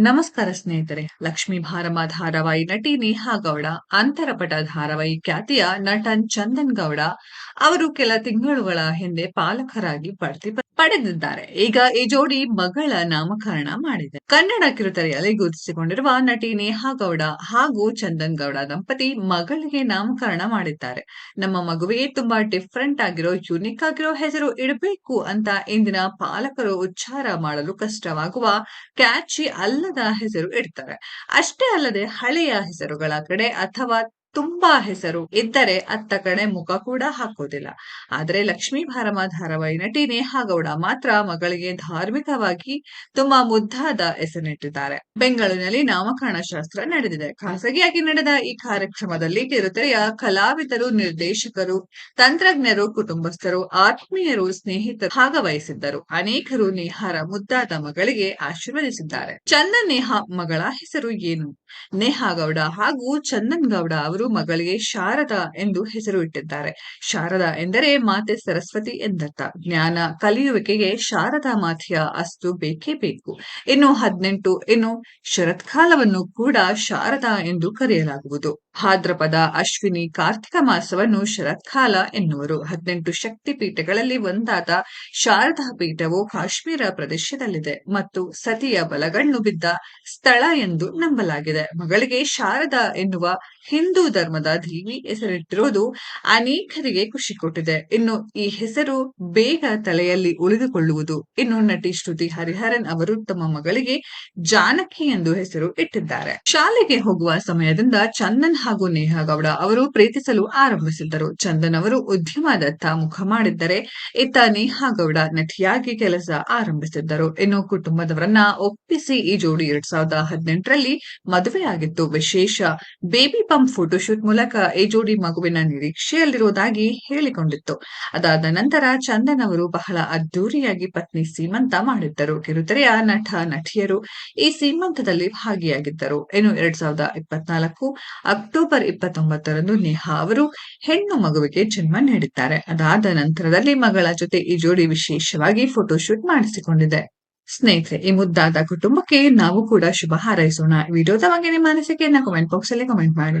ನಮಸ್ಕಾರ ಸ್ನೇಹಿತರೆ, ಲಕ್ಷ್ಮೀ ಭಾರಮ ಧಾರಾವಾಹಿ ನಟಿ ನೇಹಾ ಗೌಡ ಅಂತರಪಟ ಧಾರಾವಾಹಿ ಖ್ಯಾತಿಯ ನಟನ್ ಚಂದನ್ ಗೌಡ ಅವರು ಕೆಲ ತಿಂಗಳುಗಳ ಹಿಂದೆ ಪಾಲಕರಾಗಿ ಬಡ್ತಿ ಪಡೆದಿದ್ದಾರೆ. ಈಗ ಈ ಜೋಡಿ ಮಗಳ ನಾಮಕರಣ ಮಾಡಿದೆ. ಕನ್ನಡ ಕಿರುತೆರೆಯಲ್ಲಿ ಗುರುತಿಸಿಕೊಂಡಿರುವ ನಟಿ ನೇಹಾ ಗೌಡ ಹಾಗೂ ಚಂದನ್ ಗೌಡ ದಂಪತಿ ಮಗಳಿಗೆ ನಾಮಕರಣ ಮಾಡಿದ್ದಾರೆ. ನಮ್ಮ ಮಗುವಿಗೆ ತುಂಬಾ ಡಿಫ್ರೆಂಟ್ ಆಗಿರೋ ಯುನಿಕ್ ಆಗಿರೋ ಹೆಸರು ಇಡಬೇಕು ಅಂತ ಇಂದಿನ ಪಾಲಕರು ಉಚ್ಚಾರ ಮಾಡಲು ಕಷ್ಟವಾಗುವ ಕ್ಯಾಚಿ ಅಲ್ಲದ ಹೆಸರು ಇಡ್ತಾರೆ. ಅಷ್ಟೇ ಅಲ್ಲದೆ ಹಳೆಯ ಹೆಸರುಗಳ ಕಡೆ ಅಥವಾ ತುಂಬಾ ಹೆಸರು ಇದ್ದರೆ ಅತ್ತ ಕಡೆ ಮುಖ ಕೂಡ ಹಾಕೋದಿಲ್ಲ. ಆದ್ರೆ ಲಕ್ಷ್ಮೀ ಭಾರಮ ಧಾರಾವಾಹಿ ನಟಿ ನೇಹಾಗೌಡ ಮಾತ್ರ ಮಗಳಿಗೆ ಧಾರ್ಮಿಕವಾಗಿ ತುಂಬಾ ಮುದ್ದಾದ ಹೆಸರಿಟ್ಟಿದ್ದಾರೆ. ಬೆಂಗಳೂರಿನಲ್ಲಿ ನಾಮಕರಣ ಶಾಸ್ತ್ರ ನಡೆದಿದೆ. ಖಾಸಗಿಯಾಗಿ ನಡೆದ ಈ ಕಾರ್ಯಕ್ರಮದಲ್ಲಿ ಕಿರುತೆರೆಯ ಕಲಾವಿದರು, ನಿರ್ದೇಶಕರು, ತಂತ್ರಜ್ಞರು, ಕುಟುಂಬಸ್ಥರು, ಆತ್ಮೀಯರು, ಸ್ನೇಹಿತರು ಭಾಗವಹಿಸಿದ್ದರು. ಅನೇಕರು ನೇಹಾರ ಮುದ್ದಾದ ಮಗಳಿಗೆ ಆಶೀರ್ವದಿಸಿದ್ದಾರೆ. ಚಂದನ್ ನೇಹಾ ಮಗಳ ಹೆಸರು ಏನು? ನೇಹಾ ಗೌಡ ಹಾಗೂ ಚಂದನ್ ಗೌಡ ಅವರು ಮಗಳಿಗೆ ಶಾರದಾ ಎಂದು ಹೆಸರು ಇಟ್ಟಿದ್ದಾರೆ. ಶಾರದಾ ಎಂದರೆ ಮಾತೆ ಸರಸ್ವತಿ ಎಂದರ್ಥ. ಜ್ಞಾನ ಕಲಿಯುವಿಕೆಗೆ ಶಾರದಾ ಮಾತೆಯ ಅಸ್ತು ಬೇಕೇ ಬೇಕು. ಇನ್ನು ಹದಿನೆಂಟು, ಇನ್ನು ಶರತ್ಕಾಲವನ್ನು ಕೂಡ ಶಾರದಾ ಎಂದು ಕರೆಯಲಾಗುವುದು. ಭಾದ್ರಪದ ಅಶ್ವಿನಿ ಕಾರ್ತಿಕ ಮಾಸವನ್ನು ಶರತ್ಕಾಲ ಎನ್ನುವರು. ಹದಿನೆಂಟು ಶಕ್ತಿ ಪೀಠಗಳಲ್ಲಿ ಒಂದಾದ ಶಾರದಾ ಪೀಠವು ಕಾಶ್ಮೀರ ಪ್ರದೇಶದಲ್ಲಿದೆ ಮತ್ತು ಸತಿಯ ಬಲಗಣ್ಣು ಬಿದ್ದ ಸ್ಥಳ ಎಂದು ನಂಬಲಾಗಿದೆ. ಮಗಳಿಗೆ ಶಾರದಾ ಎನ್ನುವ ಹಿಂದೂ ಧರ್ಮದ ದೇವಿ ಹೆಸರಿಟ್ಟಿರುವುದು ಅನೇಕರಿಗೆ ಖುಷಿ ಕೊಟ್ಟಿದೆ. ಇನ್ನು ಈ ಹೆಸರು ಬೇಗ ತಲೆಯಲ್ಲಿ ಉಳಿದುಕೊಳ್ಳುವುದು. ಇನ್ನು ನಟಿ ಶ್ರುತಿ ಹರಿಹರನ್ ಅವರು ತಮ್ಮ ಮಗಳಿಗೆ ಜಾನಕಿ ಎಂದು ಹೆಸರು ಇಟ್ಟಿದ್ದಾರೆ. ಶಾಲೆಗೆ ಹೋಗುವ ಸಮಯದಿಂದ ಚಂದನ್ ಹಾಗೂ ನೇಹಾ ಗೌಡ ಅವರು ಪ್ರೀತಿಸಲು ಆರಂಭಿಸಿದ್ದರು. ಚಂದನ್ ಅವರು ಉದ್ಯಮದತ್ತ ಮುಖ ಮಾಡಿದ್ದರೆ ಇತ್ತ ನೇಹಾ ಗೌಡ ನಟಿಯಾಗಿ ಕೆಲಸ ಆರಂಭಿಸಿದ್ದರು. ಇನ್ನು ಕುಟುಂಬದವರನ್ನ ಒಪ್ಪಿಸಿ ಈ ಜೋಡಿ ಎರಡ್ ಸಾವಿರದ ಹದಿನೆಂಟರಲ್ಲಿ ಮದುವೆಯಾಗಿತ್ತು. ವಿಶೇಷ ಬೇಬಿ ಪಂಪ್ ಫೋಟೋಶೂಟ್ ಮೂಲಕ ಈ ಜೋಡಿ ಮಗುವಿನ ನಿರೀಕ್ಷೆಯಲ್ಲಿರುವುದಾಗಿ ಹೇಳಿಕೊಂಡಿತ್ತು. ಅದಾದ ನಂತರ ಚಂದನ್ ಅವರು ಬಹಳ ಅದ್ದೂರಿಯಾಗಿ ಪತ್ನಿ ಸೀಮಂತ ಮಾಡಿದ್ದರು. ಕಿರುತೆರೆಯ ನಟ, ನಟಿಯರು ಈ ಸೀಮಂತದಲ್ಲಿ ಭಾಗಿಯಾಗಿದ್ದರು. ಇನ್ನು ಎರಡ್ ಸಾವಿರದ ಇಪ್ಪತ್ನಾಲ್ಕು ಅಕ್ಟೋಬರ್ ಇಪ್ಪತ್ತೊಂಬತ್ತರಂದು ನೇಹಾ ಅವರು ಹೆಣ್ಣು ಮಗುವಿಗೆ ಜನ್ಮ ನೀಡಿದ್ದಾರೆ. ಅದಾದ ನಂತರದಲ್ಲಿ ಮಗಳ ಜೊತೆ ಈ ಜೋಡಿ ವಿಶೇಷವಾಗಿ ಫೋಟೋಶೂಟ್ ಮಾಡಿಸಿಕೊಂಡಿದೆ. ಸ್ನೇಹಿತರೆ, ಈ ಮುದ್ದಾದ ಕುಟುಂಬಕ್ಕೆ ನಾವು ಕೂಡ ಶುಭ ಹಾರೈಸೋಣ. ವಿಡಿಯೋದ ಬಗ್ಗೆ ನಿಮ್ಮ ಅನಿಸಿಕೆಯನ್ನ ಕಮೆಂಟ್ ಬಾಕ್ಸ್ ಅಲ್ಲಿ ಕಮೆಂಟ್ ಮಾಡಿ.